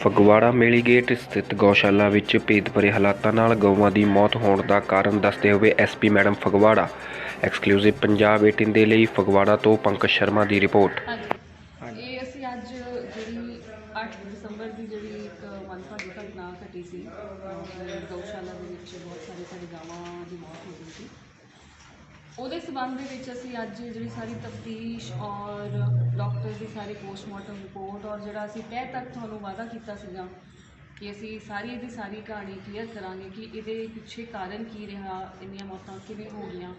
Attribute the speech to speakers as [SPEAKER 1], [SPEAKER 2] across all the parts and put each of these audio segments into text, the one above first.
[SPEAKER 1] ਫਗਵਾੜਾ ਮੇਲੀ gate ਸਥਿਤ ਗਊਸ਼ਾਲਾ ਵਿੱਚ ਭੇਦਭਰੇ ਹਾਲਾਤਾਂ ਨਾਲ ਗਊਆਂ ਦੀ ਮੌਤ ਹੋਣ ਦਾ ਕਾਰਨ ਦੱਸਦੇ ਹੋਏ SP madam Phagwara. Exclusive Punjab 18 ਦੇ ਲਈ ਫਗਵਾੜਾ ਤੋਂ ਪੰਕਜ ਸ਼ਰਮਾ ਦੀ ਰਿਪੋਰਟ
[SPEAKER 2] ਹਾਂਜੀ ਇਹ ਅਸੀਂ ਅੱਜ ਜਿਹੜੀ 8 ਦਸੰਬਰ ਦੀ ਜਿਹੜੀ ਇੱਕ ਮੰਦਭਾਗੀ ਘਟਨਾ ਘਟੀ ਸੀ ਅਹ ਗਊਸ਼ਾਲਾ ਦੇ ਵਿੱਚ ਬਹੁਤ ਸਾਰੇ ਸਾਡੇ ਗਾਵਾਂ ਦੀ ਮੌਤ ਹੋ ਗਈ ਸੀ ਉਹਦੇ ਸਬੰਧ ਦੇ ਵਿੱਚ ਅਸੀਂ ਅੱਜ ਜਿਹੜੀ ਸਾਰੀ ਤਫਤੀਸ਼ ਔਰ ਡਾਕਟਰ ਦੀ ਸਾਰੀ ਪੋਸਟਮਾਰਟਮ ਰਿਪੋਰਟ ਔਰ ਜਿਹੜਾ ਅਸੀਂ ਤਹਿ ਤੱਕ ਤੁਹਾਨੂੰ ਵਾਅਦਾ ਕੀਤਾ ਸੀਗਾ ਕਿ ਅਸੀਂ ਸਾਰੀ ਇਹਦੀ ਸਾਰੀ ਕਹਾਣੀ ਕਲੀਅਰ ਕਰਾਂਗੇ ਕਿ ਇਹਦੇ ਪਿੱਛੇ ਕਾਰਨ ਕੀ ਰਿਹਾ, ਇੰਨੀਆਂ ਮੌਤਾਂ ਕਿਵੇਂ ਹੋ ਗਈਆਂ।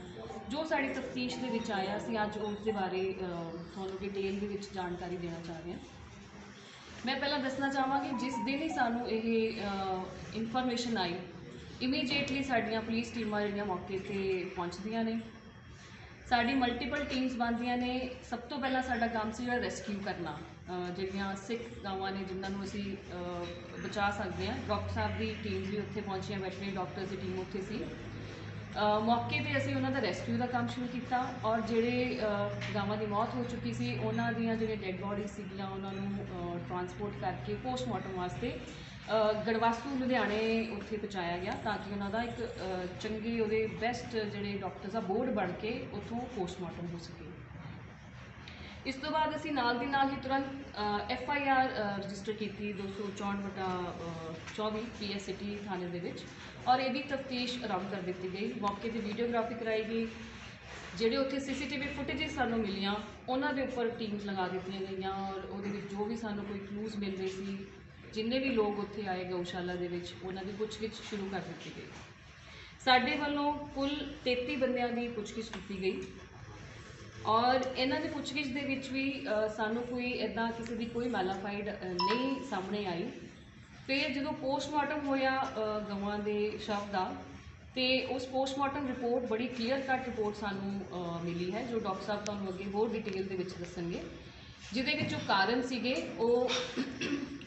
[SPEAKER 2] ਜੋ ਸਾਡੀ ਤਫਤੀਸ਼ ਦੇ ਵਿੱਚ ਆਇਆ, ਅਸੀਂ ਅੱਜ ਉਸ ਦੇ ਬਾਰੇ ਤੁਹਾਨੂੰ ਡਿਟੇਲ ਦੇ ਵਿੱਚ ਜਾਣਕਾਰੀ ਦੇਣਾ ਚਾਹ ਰਹੇ ਹਾਂ। ਮੈਂ ਪਹਿਲਾਂ ਦੱਸਣਾ ਚਾਹਾਂਗੀ, ਜਿਸ ਦਿਨ ਹੀ ਸਾਨੂੰ ਇਹ ਇਨਫੋਰਮੇਸ਼ਨ ਆਈ ਇਮੀਡੀਏਟਲੀ ਸਾਡੀਆਂ ਪੁਲਿਸ ਟੀਮਾਂ ਜਿਹੜੀਆਂ ਮੌਕੇ ਤੇ ਪਹੁੰਚਦੀਆਂ ਨੇ। ਸਾਡੀ ਮਲਟੀਪਲ ਟੀਮਸ ਬਣਦੀਆਂ ਨੇ। ਸਭ ਤੋਂ ਪਹਿਲਾਂ ਸਾਡਾ ਕੰਮ ਸੀ ਜਿਹੜਾ ਰੈਸਕਿਊ ਕਰਨਾ। ਜਿਹੜੀਆਂ ਸਿੱਖ ਗਾਵਾਂ ਨੇ, ਜਿਨ੍ਹਾਂ ਨੂੰ ਅਸੀਂ ਬਚਾ ਸਕਦੇ ਹਾਂ। ਡਾਕਟਰ ਸਾਹਿਬ ਦੀ ਟੀਮ ਵੀ ਉੱਥੇ ਪਹੁੰਚੀਆਂ, ਵੈਟਰਨਰੀ ਡਾਕਟਰਸ ਦੀ ਟੀਮ ਉੱਥੇ ਸੀ। ਮੌਕੇ ਤੇ ਅਸੀਂ ਉਹਨਾਂ ਦਾ ਰੈਸਕਿਊ ਦਾ ਕੰਮ ਸ਼ੁਰੂ ਕੀਤਾ ਔਰ ਜਿਹੜੇ ਗਾਵਾਂ ਦੀ ਮੌਤ ਹੋ ਚੁੱਕੀ ਸੀ, ਉਹਨਾਂ ਦੀਆਂ ਜਿਹੜੇ ਡੈੱਡ ਬੋਡੀਜ਼ ਸੀਗੀਆਂ, ਉਹਨਾਂ ਨੂੰ ਟਰਾਂਸਪੋਰਟ ਕਰਕੇ ਪੋਸਟਮਾਰਟਮ ਵਾਸਤੇ ਗੜਵਾਸੂ ਲੁਧਿਆਣੇ ਉੱਥੇ ਪਹੁੰਚਾਇਆ ਗਿਆ ਤਾਂ ਕਿ ਉਹਨਾਂ ਦਾ ਇੱਕ ਅਹ, ਚੰਗੇ ਉਹਦੇ ਬੈਸਟ ਜਿਹੜੇ ਡਾਕਟਰਸ ਆ ਬੋਰਡ ਬਣ ਕੇ ਉੱਥੋਂ ਪੋਸਟਮਾਰਟਮ ਹੋ ਸਕੇ। ਇਸ ਤੋਂ ਬਾਅਦ ਅਸੀਂ ਨਾਲ ਦੀ ਨਾਲ ਹੀ ਤੁਰੰਤ ਐਫ ਆਈ ਆਰ ਰਜਿਸਟਰ ਕੀਤੀ 264 ਵਟਾ ਅਹ, 24 ਪੀ ਐਸ ਸਿਟੀ ਥਾਣੇ ਦੇ ਵਿੱਚ ਔਰ ਇਹਦੀ ਤਫਤੀਸ਼ ਆਰੰਭ ਕਰ ਦਿੱਤੀ ਗਈ। ਮੌਕੇ ਤੇ ਵੀਡੀਓਗ੍ਰਾਫੀ ਕਰਾਈ ਗਈ। ਜਿਹੜੇ ਉੱਥੇ ਸੀਸੀਟੀਵੀ ਫੁਟੇजेस ਸਾਨੂੰ ਮਿਲੀਆਂ ਉਹਨਾਂ ਦੇ ਉੱਪਰ ਟੀਮਸ ਲਗਾ ਦਿੱਤੀਆਂ ਗਈਆਂ ਔਰ ਉਹਦੇ ਵਿੱਚ ਜੋ ਵੀ ਸਾਨੂੰ ਕੋਈ ਕਲੂਜ਼ ਮਿਲਦੇ ਸੀ ਜਿੰਨੇ ਵੀ ਲੋਕ ਉੱਥੇ ਆਏ ਗਊਸ਼ਾਲਾ ਦੇ ਵਿੱਚ, ਉਹਨਾਂ ਦੀ ਪੁੱਛਗਿੱਛ ਸ਼ੁਰੂ ਕਰ ਦਿੱਤੀ ਗਈ। ਸਾਡੇ ਵੱਲੋਂ ਕੁੱਲ 33 ਬੰਦਿਆਂ ਦੀ ਪੁੱਛਗਿੱਛ ਕੀਤੀ ਗਈ। ਔਰ ਇਹਨਾਂ ਦੀ ਪੁੱਛਗਿੱਛ ਦੇ ਵਿੱਚ ਵੀ ਸਾਨੂੰ ਕੋਈ ਇਦਾਂ ਕਿਸੇ ਦੀ ਕੋਈ ਮੈਲਾਫਾਈਡ ਨਹੀਂ ਸਾਹਮਣੇ ਆਈ। ਫਿਰ ਜਦੋਂ ਪੋਸਟਮਾਰਟਮ ਹੋਇਆ ਗਵਾਂ ਦੇ ਸ਼ਵ ਦਾ, ਤੇ ਉਸ ਪੋਸਟਮਾਰਟਮ ਰਿਪੋਰਟ, ਬੜੀ ਕਲੀਅਰ ਕੱਟ ਰਿਪੋਰਟ ਸਾਨੂੰ ਮਿਲੀ ਹੈ, ਜੋ ਡਾਕਟਰ ਸਾਹਿਬ ਤੁਹਾਨੂੰ ਅੱਗੇ ਹੋਰ ਡਿਟੇਲ ਦੇ ਵਿੱਚ ਦੱਸਣਗੇ। ਜਿਹਦੇ ਵਿੱਚ ਉਹ ਕਾਰਨ ਸੀਗੇ, ਉਹ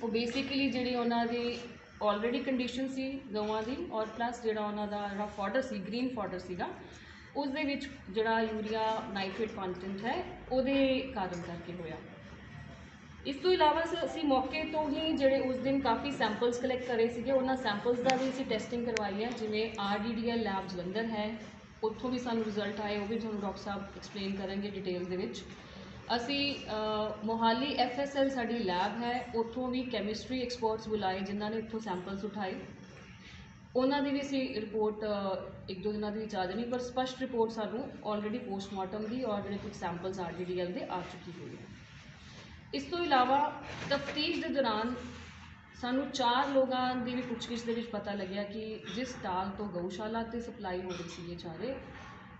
[SPEAKER 2] ਉਹ ਬੇਸਿਕਲੀ ਜਿਹੜੀ ਉਹਨਾਂ ਦੀ ਆਲਰੇਡੀ ਕੰਡੀਸ਼ਨ ਸੀ ਗਊਆਂ ਦੀ, ਔਰ ਪਲੱਸ ਜਿਹੜਾ ਉਹਨਾਂ ਦਾ ਜਿਹੜਾ ਫਾਡਰ ਸੀ ਗ੍ਰੀਨ ਫਾਡਰ ਸੀਗਾ ਉਸ ਦੇ ਵਿੱਚ ਜਿਹੜਾ ਯੂਰੀਆ ਨਾਈਟ੍ਰੇਟ ਕੰਟੈਂਟ ਹੈ, ਉਹਦੇ ਕਾਰਨ ਕਰਕੇ ਹੋਇਆ। ਇਸ ਤੋਂ ਇਲਾਵਾ ਸ- ਅਸੀਂ ਮੌਕੇ ਤੋਂ ਹੀ ਜਿਹੜੇ ਉਸ ਦਿਨ ਕਾਫੀ ਸੈਂਪਲਸ ਕਲੈਕਟ ਕਰੇ ਸੀਗੇ, ਉਹਨਾਂ ਸੈਂਪਲਸ ਦਾ ਵੀ ਅਸੀਂ ਟੈਸਟਿੰਗ ਕਰਵਾਈ ਹੈ, ਜਿਵੇਂ ਆਰਡੀਡੀਐਲ ਲੈਬ ਜਲੰਧਰ ਹੈ, ਉੱਥੋਂ ਵੀ ਸਾਨੂੰ ਰਿਜ਼ਲਟ ਆਏ, ਉਹ ਵੀ ਤੁਹਾਨੂੰ ਡਾਕਟਰ ਸਾਹਿਬ ਐਕਸਪਲੇਨ ਕਰਨਗੇ ਡਿਟੇਲ ਦੇ ਵਿੱਚ। ਅਸੀਂ ਅ, ਮੋਹਾਲੀ ਐਫਐਸਐਲ ਸਾਡੀ ਲੈਬ ਹੈ ਉੱਥੋਂ ਵੀ ਕੈਮਿਸਟਰੀ ਐਕਸਪਰਟਸ ਬੁਲਾਏ ਜਿਨ੍ਹਾਂ ਨੇ ਇੱਥੋਂ ਸੈਂਪਲਸ ਉਠਾਏ। ਉਹਨਾਂ ਦੀ ਵੀ ਅਸੀਂ ਰਿਪੋਰਟ ਇੱਕ ਦੋ ਦਿਨਾਂ ਦੇ ਵਿੱਚ ਆ ਜਾਣੀ ਪਰ ਸਪਸ਼ਟ ਰਿਪੋਰਟ ਸਾਨੂੰ ਆਲਰੇਡੀ ਪੋਸਟਮਾਰਟਮ ਦੀ ਔਰ ਜਿਹੜੇ ਕੁਝ ਸੈਂਪਲਸ ਆਰਡੀਡੀਐਲ ਦੇ ਆ ਚੁੱਕੀ ਹੋਈ ਹੈ। ਇਸ ਤੋਂ ਇਲਾਵਾ ਤਫਤੀਸ਼ ਦੇ ਦੌਰਾਨ ਸਾਨੂੰ ਚਾਰ ਲੋਕਾਂ ਦੀ ਵੀ ਪੁੱਛਗਿੱਛ ਦੇ ਵਿੱਚ ਪਤਾ ਲੱਗਿਆ ਕਿ ਜਿਸ ਸਟਾਲ ਤੋਂ ਗਊਸ਼ਾਲਾ ਤੇ ਸਪਲਾਈ ਹੋ ਰਹੀ ਸੀ ਇਹ ਚਾਰੇ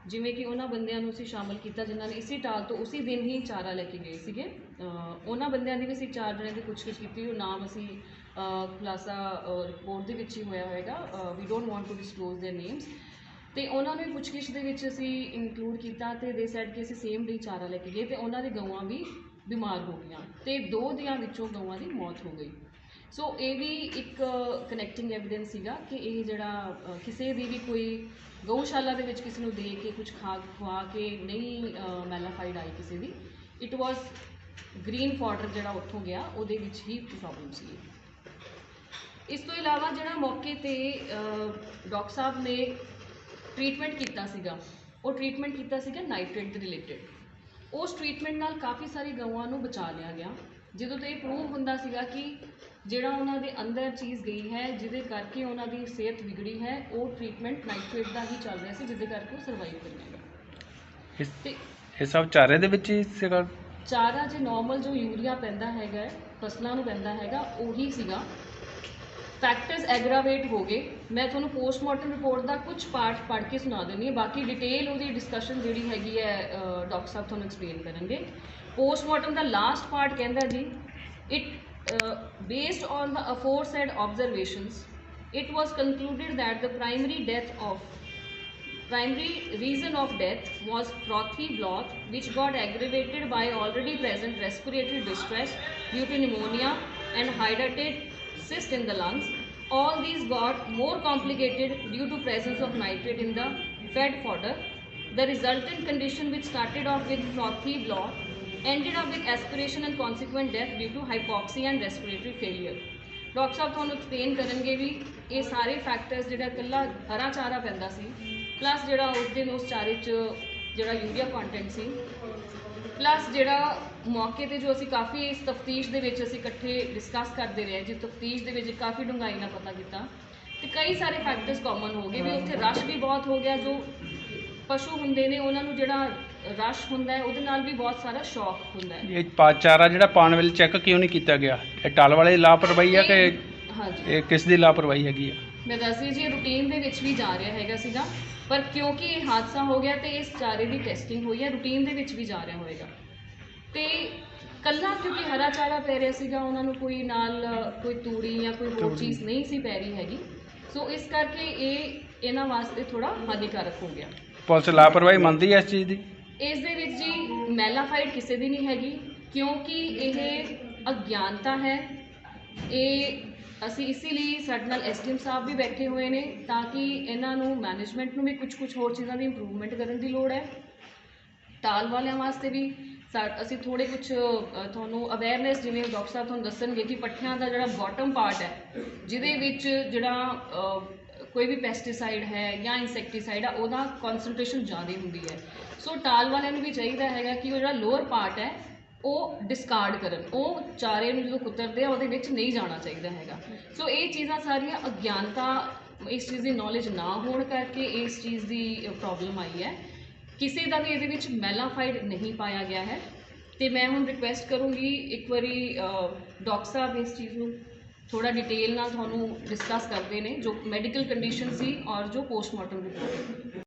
[SPEAKER 2] ਜਿਵੇਂ ਕਿ ਉਹਨਾਂ ਬੰਦਿਆਂ ਨੂੰ ਅਸੀਂ ਸ਼ਾਮਲ ਕੀਤਾ ਜਿਨ੍ਹਾਂ ਨੇ ਇਸੇ ਟਾਲ ਤੋਂ ਉਸੇ ਦਿਨ ਹੀ ਚਾਰਾ ਲੈ ਕੇ ਗਏ ਸੀਗੇ ਅਹ ਉਹਨਾਂ ਬੰਦਿਆਂ ਦੀ ਵੀ ਅਸੀਂ ਚਾਰ ਜਣਿਆਂ ਦੀ ਪੁੱਛਗਿੱਛ ਕੀਤੀ ਉਹ ਨਾਮ ਅਸੀਂ ਅਹ ਖੁਲਾਸਾ ਰਿਪੋਰਟ ਦੇ ਵਿੱਚ ਹੀ ਹੋਇਆ ਹੋਏਗਾ we don't want to disclose their names ਤੇ ਉਹਨਾਂ ਨੂੰ ਵੀ ਪੁੱਛਗਿੱਛ ਦੇ ਵਿੱਚ ਅਸੀਂ ਇਨਕਲੂਡ ਕੀਤਾ ਤੇ ਦੇ ਸੈਡ ਕਿ ਅਸੀਂ ਸੇਮ ਡੇ ਚਾਰਾ ਲੈ ਕੇ ਗਏ ਤੇ ਉਹਨਾਂ ਦੀ ਗਊਆਂ ਵੀ ਬਿਮਾਰ ਹੋ ਗਈਆਂ ਤੇ ਦੋ ਦੀਆਂ ਵਿੱਚੋਂ ਗਊਆਂ ਦੀ ਮੌਤ ਹੋ ਗਈ ਸੋ ਇਹ ਵੀ ਇੱਕ ਕਨੈਕਟਿੰਗ ਐਵੀਡੈਂਸ ਸੀਗਾ ਕਿ ਇਹ ਜਿਹੜਾ ਕਿਸੇ ਦੀ ਵੀ ਕੋਈ ਗਊਸ਼ਾਲਾ ਦੇ ਵਿੱਚ ਕਿਸੇ ਨੂੰ ਦੇ ਕੇ ਕੁਝ ਖਾ ਖਵਾ ਕੇ ਨਹੀਂ ਮੈਲਾਫਾਈਡ ਆਈ ਕਿਸੇ ਦੀ ਇਟ ਵਾਸ ਗ੍ਰੀਨ ਫਾਡਰ ਜਿਹੜਾ ਉੱਥੋਂ ਗਿਆ, ਉਹਦੇ ਵਿੱਚ ਹੀ ਪ੍ਰੋਬਲਮ ਸੀ ਇਸ ਤੋਂ ਇਲਾਵਾ ਜਿਹੜਾ ਮੌਕੇ ਤੇ ਡਾਕਟਰ ਸਾਹਿਬ ਨੇ ਟ੍ਰੀਟਮੈਂਟ ਕੀਤਾ ਸੀਗਾ, ਉਹ ਟ੍ਰੀਟਮੈਂਟ ਕੀਤਾ ਸੀਗਾ ਨਾਈਟ੍ਰੇਟ ਦੇ ਰਿਲੇਟਡ ਉਸ ਟ੍ਰੀਟਮੈਂਟ ਨਾਲ ਕਾਫੀ ਸਾਰੀ ਗਊਆਂ ਨੂੰ ਬਚਾ ਲਿਆ ਗਿਆ। ਜਦੋਂ ਤੋਂ ਇਹ ਪ੍ਰੂਵ ਹੁੰਦਾ ਸੀਗਾ ਕਿ ਜਿਹੜਾ ਉਹਨਾਂ ਦੇ ਅੰਦਰ ਚੀਜ਼ ਗਈ ਹੈ ਜਿਹਦੇ ਕਰਕੇ ਉਹਨਾਂ ਦੀ ਸਿਹਤ ਵਿਗੜੀ ਹੈ ਉਹ ਟ੍ਰੀਟਮੈਂਟ ਨਾਈਟ੍ਰੇਟ ਦਾ ਹੀ ਚੱਲ ਰਿਹਾ ਸੀ ਜਿਹਦੇ ਕਰਕੇ ਉਹ ਸਰਵਾਈਵ ਕਰ ਗਏ
[SPEAKER 3] ਇਸ
[SPEAKER 2] ਤੇ
[SPEAKER 3] ਇਹ ਸਭ ਚਾਰੇ ਦੇ ਵਿੱਚ ਹੀ ਸੀਗਾ?
[SPEAKER 2] ਚਾਰਾ ਜੇ ਨਾਰਮਲ ਜੋ ਯੂਰੀਆ ਪੈਂਦਾ ਹੈਗਾ ਫਸਲਾਂ ਨੂੰ ਪੈਂਦਾ ਹੈਗਾ ਉਹੀ ਸੀਗਾ। ਫੈਕਟਰਸ ਐਗਰਾਵੇਟ ਹੋ ਗਏ। ਮੈਂ ਤੁਹਾਨੂੰ ਪੋਸਟਮਾਰਟਮ ਰਿਪੋਰਟ ਦਾ ਕੁਝ ਪਾਰਟ ਪੜ੍ਹ ਕੇ ਸੁਣਾ ਦਿੰਦੀ ਹਾਂ। ਬਾਕੀ ਡਿਟੇਲ ਉਹਦੀ ਡਿਸਕਸ਼ਨ ਜਿਹੜੀ ਹੈਗੀ ਹੈ ਡਾਕਟਰ ਸਾਹਿਬ ਤੁਹਾਨੂੰ ਐਕਸਪਲੇਨ ਕਰਨਗੇ ਪੋਸਟਮਾਰਟਮ ਦਾ ਲਾਸਟ ਪਾਰਟ ਕਹਿੰਦਾ ਜੀ it Uh, based on the aforesaid observations, it was concluded that the primary death of primary reason of death was frothy blood, which got aggravated by already present respiratory distress due to pneumonia and hydrated cyst in the lungs. All these got more complicated due to presence of nitrate in the fed fodder. The resultant condition which started off with frothy blood, ended up with aspiration and consequent death due to hypoxia and respiratory failure. Doctor ਸਾਹਿਬ ਤੁਹਾਨੂੰ explain ਕਰਨਗੇ ਵੀ ਇਹ ਸਾਰੇ factors ਜਿਹੜਾ ਇਕੱਲਾ ਹਰਾ ਚਾਰਾ ਪੈਂਦਾ ਸੀ plus ਜਿਹੜਾ ਉਸ ਦਿਨ ਉਸ ਚਾਰੇ 'ਚ ਜਿਹੜਾ ਯੂਰੀਆ ਕੰਟੈਂਟ ਸੀ ਪਲੱਸ ਜਿਹੜਾ ਮੌਕੇ ਤੇ ਜੋ ਅਸੀਂ ਕਾਫੀ ਇਸ ਤਫਤੀਸ਼ ਦੇ ਵਿੱਚ ਅਸੀਂ ਇਕੱਠੇ ਡਿਸਕਸ ਕਰਦੇ ਰਹੇ ਜੀ ਤਫਤੀਸ਼ ਦੇ ਵਿੱਚ ਕਾਫੀ ਡੂੰਘਾਈ ਨਾਲ ਪਤਾ ਕੀਤਾ ਤੇ ਕਈ ਸਾਰੇ ਫੈਕਟਰਸ ਕਾਮਨ ਹੋ ਗਏ ਵੀ ਉੱਥੇ ਰਸ਼ ਵੀ ਬਹੁਤ ਹੋ ਗਿਆ ਜੋ ਪਸ਼ੂ ਹੁੰਦੇ ਨੇ ਉਹਨਾਂ ਨੂੰ ਜਿਹੜਾ ਰਸ਼ ਹੁੰਦਾ ਹੈ ਉਹਦੇ ਨਾਲ ਵੀ ਬਹੁਤ ਸਾਰਾ ਸ਼ੌਕ ਹੁੰਦਾ ਹੈ।
[SPEAKER 3] ਇਹ ਪਾ ਚਾਰਾ ਜਿਹੜਾ ਪਾਉਣ ਵੇਲੇ ਚੈੱਕ ਕਿਉਂ ਨਹੀਂ ਕੀਤਾ ਗਿਆ? ਇਹ ਟਲ ਵਾਲੇ ਦੀ ਲਾਪਰਵਾਹੀ ਆ ਕਿ
[SPEAKER 2] ਹਾਂਜੀ।
[SPEAKER 3] ਇਹ ਕਿਸ ਦੀ ਲਾਪਰਵਾਹੀ ਹੈਗੀ ਆ?
[SPEAKER 2] ਮੈਂ ਦੱਸਦੀ ਜੀ ਰੂਟੀਨ ਦੇ ਵਿੱਚ ਵੀ ਜਾ ਰਿਹਾ ਹੈਗਾ ਸੀਗਾ ਪਰ ਕਿਉਂਕਿ ਇਹ ਹਾਦਸਾ ਹੋ ਗਿਆ ਤੇ ਇਸ ਚਾਰੇ ਦੀ ਟੈਸਟਿੰਗ ਹੋਈ ਹੈ ਰੂਟੀਨ ਦੇ ਵਿੱਚ ਵੀ ਜਾ ਰਿਹਾ ਹੋਵੇਗਾ ਤੇ ਕੱਲਾ ਕਿਉਂਕਿ ਹਰਾ ਚਾਰਾ ਪੈ ਰਿਹਾ ਸੀਗਾ ਉਹਨਾਂ ਨੂੰ ਕੋਈ ਨਾਲ ਅ, ਕੋਈ ਤੂੜੀ ਜਾਂ ਕੋਈ ਹੋਰ ਚੀਜ਼ ਨਹੀਂ ਸੀ ਪੈ ਰਹੀ ਹੈਗੀ। ਸੋ ਇਸ ਕਰਕੇ ਇਹ ਇਹਨਾਂ ਵਾਸਤੇ ਥੋੜਾ ਹਾਨੀਕਾਰਕ ਹੋ ਗਿਆ।
[SPEAKER 3] ਪੁਲਿਸ ਲਾਪਰਵਾਹੀ ਮੰਨਦੀ ਹੈ ਇਸ ਚੀਜ਼ ਦੀ?
[SPEAKER 2] ਇਸ ਦੇ ਵਿੱਚ ਜੀ ਮੈਲਾਫਾਈਡ ਕਿਸੇ ਦੀ ਨਹੀਂ ਹੈਗੀ, ਕਿਉਂਕਿ ਇਹ ਅਗਿਆਨਤਾ ਹੈ। ਇਹ ਅਸੀਂ ਇਸੇ ਲਈ ਸਾਡੇ ਨਾਲ ਐਸਡੀਐਮ ਸਾਹਿਬ ਵੀ ਬੈਠੇ ਹੋਏ ਨੇ ਤਾਂ ਕਿ ਇਹਨਾਂ ਨੂੰ ਮੈਨੇਜਮੈਂਟ ਨੂੰ ਵੀ ਕੁਝ ਕੁਝ ਹੋਰ ਚੀਜ਼ਾਂ ਦੀ ਇੰਪਰੂਵਮੈਂਟ ਕਰਨ ਦੀ ਲੋੜ ਹੈ। ਤਾਲ ਵਾਲਿਆਂ ਵਾਸਤੇ ਵੀ ਸਾ- ਅਸੀਂ ਥੋੜੇ ਕੁਝ ਤੁਹਾਨੂੰ ਅਵੇਅਰਨੈਸ ਜਿਵੇਂ ਡਾਕਟਰ ਸਾਹਿਬ ਤੁਹਾਨੂੰ ਦੱਸਣਗੇ ਕਿ ਪੱਠਿਆਂ ਦਾ ਜਿਹੜਾ ਬਾਟਮ ਪਾਰਟ ਹੈ, ਜਿਹਦੇ ਵਿੱਚ ਜਿਹੜਾ ਕੋਈ ਵੀ ਪੈਸਟੀਸਾਈਡ ਹੈ ਜਾਂ ਇਨਸੈਕਟੀਸਾਈਡ ਆ, ਉਹਦਾ ਕਨਸੈਂਟ੍ਰੇਸ਼ਨ ਜ਼ਿਆਦਾ ਹੁੰਦੀ ਹੈ। ਸੋ ਟਾਲ ਵਾਲਿਆਂ ਨੂੰ ਵੀ ਚਾਹੀਦਾ ਹੈਗਾ ਕਿ ਉਹ ਜਿਹੜਾ ਲੋਅਰ ਪਾਰਟ ਹੈ, ਉਹ ਡਿਸਕਾਰਡ ਕਰਨ। ਉਹ ਚਾਰੇ ਨੂੰ ਜਦੋਂ ਕੁਤਰਦੇ ਆ, ਉਹਦੇ ਵਿੱਚ ਨਹੀਂ ਜਾਣਾ ਚਾਹੀਦਾ ਹੈਗਾ। ਸੋ ਇਹ ਚੀਜ਼ਾਂ ਸਾਰੀਆਂ ਅਗਿਆਨਤਾ, ਇਸ ਚੀਜ਼ ਦੀ ਨੌਲੇਜ ਨਾ ਹੋਣ ਕਰਕੇ ਇਸ ਚੀਜ਼ ਦੀ ਪ੍ਰੋਬਲਮ ਆਈ ਹੈ। ਕਿਸੇ ਦਾ ਵੀ ਇਹਦੇ ਵਿੱਚ ਮੈਲਾਫਾਈਡ ਨਹੀਂ ਪਾਇਆ ਗਿਆ ਹੈ। ਤੇ ਮੈਂ ਹੁਣ ਰਿਕੁਐਸਟ ਕਰੂੰਗੀ ਇੱਕ ਵਾਰੀ ਡਾਕਟਰ ਸਾਹਿਬ ਇਸ ਚੀਜ਼ ਨੂੰ ਥੋੜਾ ਡਿਟੇਲ ਨਾਲ ਤੁਹਾਨੂੰ ਡਿਸਕਸ ਕਰਦੇ ਨੇ ਜੋ ਮੈਡੀਕਲ ਕੰਡੀਸ਼ਨ ਸੀ ਔਰ ਜੋ ਪੋਸਟਮਾਰਟਮ ਰਿਪੋਰਟ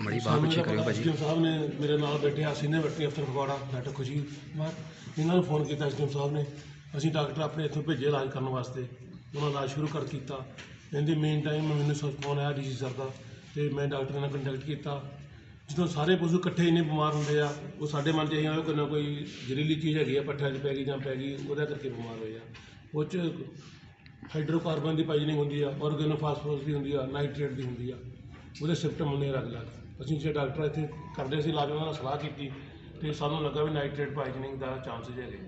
[SPEAKER 1] ਮੜੀ ਬਾਹਰ ਪਿੱਛੇ ਕਰਿਓ ਭਾਜੀ
[SPEAKER 4] ਐਸਡੀਐਮ ਸਾਹਿਬ ਨੇ ਮੇਰੇ ਨਾਲ ਬੈਠੇ ਆ ਸੀਨੀਅਰ ਵੈਟਰੀ ਅਫਸਰ ਫਗਵਾੜਾ ਡਾਕਟਰ ਖੁਸ਼ੀ ਕੁਮਾਰ ਇਹਨਾਂ ਨੂੰ ਫੋਨ ਕੀਤਾ ਐਸਡੀਐਮ ਸਾਹਿਬ ਨੇ ਅਸੀਂ ਡਾਕਟਰ ਆਪਣੇ ਇੱਥੋਂ ਭੇਜੇ ਇਲਾਜ ਕਰਨ ਵਾਸਤੇ ਉਹਨਾਂ ਇਲਾਜ ਸ਼ੁਰੂ ਕਰ ਕੀਤਾ ਇਹਦੀ ਮੇਨ ਟਾਈਮ ਮੈਨੂੰ ਸ- ਫੋਨ ਆਇਆ ਡੀਸੀ ਸਰ ਦਾ ਤੇ ਮੈਂ ਡਾਕਟਰ ਨਾਲ ਕੰਟੈਕਟ ਕੀਤਾ ਜਦੋਂ ਸਾਰੇ ਪਸ਼ੂ ਇਕੱਠੇ ਇੰਨੇ ਬਿਮਾਰ ਹੁੰਦੇ ਆ ਉਹ ਸਾਡੇ ਮਨ 'ਚ ਇਹ ਆ ਕਿ ਕੋਈ ਨਾ ਕੋਈ ਜ਼ਹਿਰੀਲੀ ਚੀਜ਼ ਹੈਗੀ ਆ ਪੱਠਿਆਂ 'ਚ ਪੈ ਗਈ ਜਾਂ ਪੈ ਗਈ ਉਹਦਾ ਕਰਕੇ ਬਿਮਾਰ ਹੋਏ ਆ ਉਹ 'ਚ ਹਾਈਡਰੋਕਾਰਬਨ ਦੀ ਪਾਈਜ਼ਨਿੰਗ ਹੁੰਦੀ ਆ ਆਰਗੈਨੋਫਾਸਫੋਰਸ ਦੀ ਹੁੰਦੀ ਆ, ਨਾਈਟ੍ਰੇਟ ਦੀ ਹੁੰਦੀ ਆ। ਉਹਦੇ ਸਿਮਟਮ ਹੁੰਦੇ ਆ ਅਲੱਗ-ਅਲੱਗ ਅਸੀਂ ਜੇ ਡਾਕਟਰ ਇੱਥੇ ਕਰਦੇ ਸੀ, ਇਲਾਜ ਉਹਨਾਂ ਨਾਲ ਸਲਾਹ ਕੀਤੀ, ਤੇ ਸਾਨੂੰ ਲੱਗਾ ਵੀ ਨਾਈਟ੍ਰੇਟ ਪਾਈਜ਼ਨਿੰਗ ਦਾ ਚਾਂਸਸ ਹੈਗੇ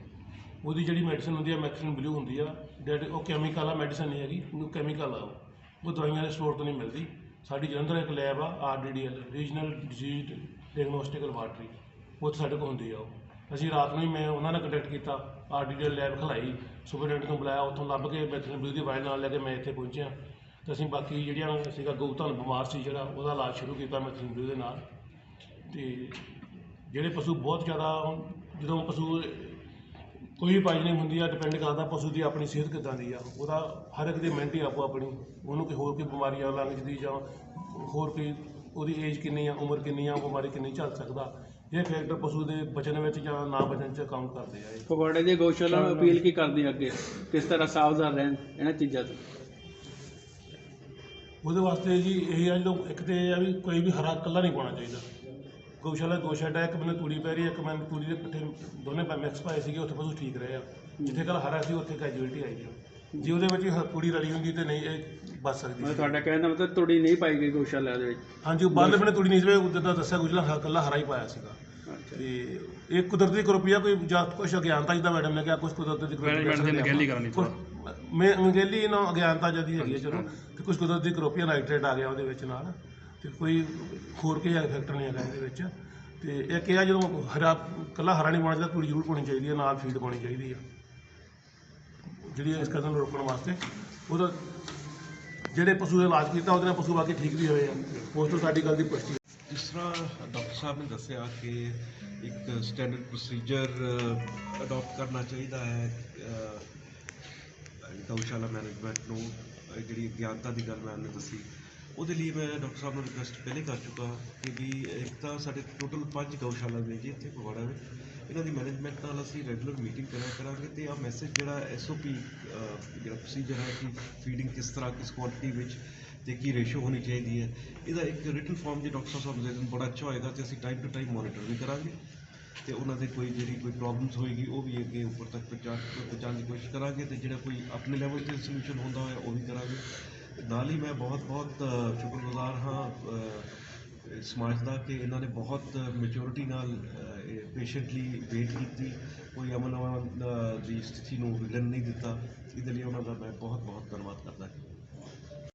[SPEAKER 4] ਉਹਦੀ ਜਿਹੜੀ ਮੈਡੀਸਨ ਹੁੰਦੀ ਆ ਮੈਕਸਿਨ ਬਲੂ ਹੁੰਦੀ ਆ, ਡੈਡ ਉਹ ਕੈਮੀਕਲ ਆ, ਮੈਡੀਸਨ ਨਹੀਂ ਹੈਗੀ ਉਹ ਕੈਮੀਕਲ ਆ ਉਹ। ਦਵਾਈਆਂ ਦੇ ਸਟੋਰ ਤੋਂ ਨਹੀਂ ਮਿਲਦੀ। ਸਾਡੀ ਜਲੰਧਰ ਇੱਕ ਲੈਬ ਆ, RDDL regional disease diagnostic laboratory ਉੱਥੇ ਸਾਡੇ ਕੋਲ ਹੁੰਦੀ ਆ ਉਹ। ਅਸੀਂ ਰਾਤ ਨੂੰ ਹੀ ਮੈਂ, ਉਹਨਾਂ ਨਾਲ ਕੰਟੈਕਟ ਕੀਤਾ। ਆਰਡੀਡੀਐਲ ਲੈਬ ਖਲਾਈ ਸੁਪਰਡੈਂਟ ਨੂੰ ਬੁਲਾਇਆ, ਉੱਥੋਂ ਲੱਭ ਕੇ ਮੈਥਨ ਬਲੂ ਦੀ ਵਾਇਲ ਨਾਲ ਲੈ ਕੇ ਮੈਂ ਇੱਥੇ ਪਹੁੰਚਿਆ। ਤੇ ਅਸੀਂ ਬਾਕੀ ਜਿਹੜੀਆਂ ਸੀਗਾ, ਗਊਧਨ ਬਿਮਾਰ ਸੀ ਜਿਹੜਾ, ਉਹਦਾ ਇਲਾਜ ਸ਼ੁਰੂ ਕੀਤਾ ਮੈਥਨ ਬਲੂ ਦੇ ਨਾਲ। ਤੇ ਜਿਹੜੇ ਪਸ਼ੂ ਬਹੁਤ ਜ਼ਿਆਦਾ ਜਦੋਂ ਪਸ਼ੂ ਕੋਈ ਵੀ ਨਹੀਂ ਹੁੰਦੀ ਆ ਡਿਪੈਂਡ ਕਰਦਾ ਪਸ਼ੂ ਦੀ ਆਪਣੀ ਸਿਹਤ ਕਿੱਦਾਂ ਦੀ ਆ। ਉਹਦਾ ਹਰ ਇੱਕ ਦੀ ਮਿਹਨਤੀ ਆਪੋ ਆਪਣੀ। ਉਹਨੂੰ ਕੋਈ ਹੋਰ ਕੋਈ ਬਿਮਾਰੀ ਆ, ਲੰਘ ਦੀ ਜਾਂ ਹੋਰ ਕੋਈ, ਉਹਦੀ ਏਜ ਕਿੰਨੀ ਆ, ਉਮਰ ਕਿੰਨੀ ਆ, ਉਹ ਬਿਮਾਰੀ ਕਿੰਨੀ ਝੱਲ ਸਕਦਾ। ਇਹ ਫੈਕਟਰ ਪਸ਼ੂ ਦੇ ਬਚਣ ਵਿੱਚ ਜਾਂ ਨਾ ਬਚਣ 'ਚ ਕਾਊਂਟ ਕਰਦੇ ਆ ਇਹ।
[SPEAKER 3] ਫਗਵਾੜੇ ਦੀ ਗਊਸ਼ਾਲਾ ਨੂੰ ਅਪੀਲ ਕੀ ਕਰਦੀ ਅੱਗੇ? ਕਿਸ ਤਰ੍ਹਾਂ ਸਾਵਧਾਨ ਰਹਿਣ ਇਹਨਾਂ ਚੀਜ਼ਾਂ ਤੋਂ?
[SPEAKER 4] ਉਹਦੇ ਵਾਸਤੇ ਜੀ ਇਹ ਆ ਜਦੋਂ ਇੱਕ ਤੇ ਇਹ ਆ ਵੀ ਕੋਈ ਵੀ ਹਰਾ ਇਕੱਲਾ ਨਹੀਂ ਪਾਉਣਾ ਚਾਹੀਦਾ। ਗਊਸ਼ਾਲਾ ਸ਼ੈੱਡ ਹੈ ਇੱਕ ਬੰਨੇ ਤੂੜੀ ਪੈ ਰਹੀ ਹੈ ਇੱਕ ਬੰਨੇ ਤੂੜੀ ਦੇ ਇਕੱਠੇ ਦੋਨੇ ਪਾ ਮਿਕਸ ਪਾਏ ਸੀਗੇ ਉੱਥੇ ਪਸ਼ੂ ਠੀਕ ਰਹੇ ਆ। ਜਿੱਥੇ ਕੱਲ ਹਰਾ ਸੀ ਉੱਥੇ ਕੈਜੂਅਲਟੀ ਆਈ ਆ। ਜੇ ਉਹਦੇ ਵਿੱਚ ਹੀ ਤੂੜੀ ਰਲੀ ਹੁੰਦੀ ਤੇ ਨਹੀਂ ਇਹ ਬਚ ਸਕਦੀ
[SPEAKER 3] ਮੈਂ
[SPEAKER 4] ਸੀ।
[SPEAKER 3] ਤੁਹਾਡਾ ਕਹਿਣ ਦਾ ਮਤਲਬ ਤੁੜੀ ਨਹੀਂ ਪਾਈ ਗਈ ਗਊਸ਼ਾਲਾ ਦੇ ਵਿੱਚ।
[SPEAKER 4] ਹਾਂਜੀ ਉਹ ਬੰਦ ਬੰਨੇ ਤੂੜੀ ਨਹੀਂ ਸੀ ਉਦੋਂ ਦਾ ਦੱਸਿਆ ਗੁਜਲਾ ਇਕੱਲਾ ਹਰਾ ਹੀ ਪਾਇਆ ਸੀਗਾ। ਤੇ ਇਹ ਕੁਦਰਤੀ ਕਰੋਪੀਆ ਕੋਈ ਜਾਂ ਕੁਛ ਅਗਿਆਨਤਾ ਜਿੱਦਾਂ ਮੈਡਮ ਨੇ ਕਿਹਾ ਕੁਝ ਕੁਦਰਤੀ ਕਰੋਪੀਆ ਮੈਡਮ ਦੀ ਅਣਗਹਿਲੀ ਕਰਨੀ ਮੈਂ ਅਣਗਹਿਲੀ ਨਾ ਅਗਿਆਨਤਾ ਜਦੀ ਹੈਗੀ ਹੈ ਚਲੋ ਤੇ ਕੁਝ ਕੁਦਰਤੀ ਕਰੋਪੀਆ ਨਾਈਟ੍ਰੇਟ ਆ ਗਿਆ ਉਹਦੇ ਵਿੱਚ ਨਾਲ ਤੇ ਕੋਈ ਹੋਰ ਕੋਈ ਫੈਕਟਰ ਨਹੀਂ ਹੈਗਾ ਇਹਦੇ ਵਿੱਚ। ਤੇ ਇਹ ਆ ਜਦੋਂ ਹਰਾ ਕੱਲਾ ਹਰਾ ਨਹੀਂ ਪਾਉਣਾ ਚਾਹੀਦਾ ਤੂੜੀ ਜ਼ਰੂਰ ਪਾਉਣੀ ਚਾਹੀਦੀ ਹੈ ਨਾਲ ਫੀਡ ਪਾਉਣੀ ਚਾਹੀਦੀ ਆ ਜਿਹੜੀ ਇਸ ਕਦਮ ਨੂੰ ਰੋਕਣ ਵਾਸਤੇ ਉਹਦਾ ਜਿਹੜੇ ਪਸ਼ੂ ਦਾ ਇਲਾਜ ਕੀਤਾ ਉਹਦੇ ਨਾਲ ਪਸ਼ੂ ਬਾਕੀ ਠੀਕ ਵੀ ਹੋਏ ਆ। ਉਸ ਤੋਂ ਸਾਡੀ ਗੱਲ ਦੀ ਪੁਸ਼ਟੀ।
[SPEAKER 5] ਜਿਸ ਤਰ੍ਹਾਂ ਡਾਕਟਰ ਸਾਹਿਬ ਨੇ ਦੱਸਿਆ ਕਿ ਇੱਕ ਸਟੈਂਡਰਡ ਪ੍ਰੋਸੀਜਰ ਅਡਾਪਟ ਕਰਨਾ ਚਾਹੀਦਾ ਹੈ ਗਊਸ਼ਾਲਾ ਮੈਨੇਜਮੈਂਟ ਨੂੰ ਜਿਹੜੀ ਗਿਆਨਤਾ ਦੀ ਗੱਲ ਮੈਂ ਦੱਸੀ। ਉਹਦੇ ਲਈ ਮੈਂ ਡਾਕਟਰ ਸਾਹਿਬ ਨੂੰ ਰਿਕੁਐਸਟ ਪਹਿਲੇ ਕਰ ਚੁੱਕਾ ਕਿ ਵੀ ਇੱਕ ਤਾਂ ਸਾਡੇ ਟੋਟਲ ਪੰਜ ਗਊਸ਼ਾਲਾ ਨੇ ਜੀ ਇੱਥੇ ਫਗਵਾੜਾ ਵਿੱਚ। ਇਹਨਾਂ ਦੀ ਮੈਨੇਜਮੈਂਟ ਨਾਲ ਅਸੀਂ ਰੈਗੂਲਰ ਮੀਟਿੰਗ ਕਰਿਆ ਕਰਾਂਗੇ ਤੇ ਆ ਮੈਸੇਜ ਜਿਹੜਾ ਐਸਓਪੀ ਜਿਹੜਾ ਪ੍ਰੋਸੀਜਰ ਹੈ ਕਿ ਫੀਡਿੰਗ ਕਿਸ ਤਰ੍ਹਾਂ, ਕਿਸ ਕੁਆਂਟੀਟੀ ਵਿੱਚ ਤੇ ਕੀ ਰੇਸ਼ੋ ਹੋਣੀ ਚਾਹੀਦੀ ਹੈ? ਇਹਦਾ ਇੱਕ ਰਿਟਨ ਫਾਰਮ ਜੇ ਡਾਕਟਰ ਸਾਹਿਬ ਦੇ ਦੇਣ ਬੜਾ ਅੱਛਾ ਹੋਏਗਾ ਤੇ ਅਸੀਂ ਟਾਈਮ ਟੂ ਟਾਈਮ ਮੋਨੀਟਰ ਵੀ ਕਰਾਂਗੇ। ਤੇ ਉਹਨਾਂ ਦੇ ਕੋਈ ਜਿਹੜੀ ਕੋਈ ਪ੍ਰੋਬਲਮਸ ਹੋਏਗੀ, ਉਹ ਵੀ ਅੱਗੇ ਉੱਪਰ ਤੱਕ ਪਹੁੰਚਾ ਪਹੁੰਚਾਉਣ ਦੀ ਕੋਸ਼ਿਸ਼ ਕਰਾਂਗੇ ਤੇ ਜਿਹੜਾ ਕੋਈ ਆਪਣੇ ਲੈਵਲ ਤੇ ਸੋਲੂਸ਼ਨ ਹੁੰਦਾ ਹੋਇਆ, ਉਹ ਵੀ ਕਰਾਂਗੇ। ਨਾਲ ਹੀ ਮੈਂ ਬਹੁਤ ਬਹੁਤ ਸ਼ੁਕਰਗੁਜ਼ਾਰ ਹਾਂ ਸਮਾਜ ਦਾ ਕਿ ਇਹਨਾਂ ਨੇ ਬਹੁਤ ਮੈਚੁਰਿਟੀ ਨਾਲ ਪੇਸ਼ੈਂਟਲੀ ਵੇਟ ਕੀਤੀ। ਕੋਈ ਅਮਨ ਅਮਨ ਦੀ ਸਥਿਤੀ ਨੂੰ ਵਿਗੜਨ ਨਹੀਂ ਦਿੱਤਾ। ਇਹਦੇ ਲਈ ਉਹਨਾਂ ਦਾ ਮੈਂ ਬਹੁਤ ਬਹੁਤ ਧੰਨਵਾਦ ਕਰਦਾ ਹਾਂ।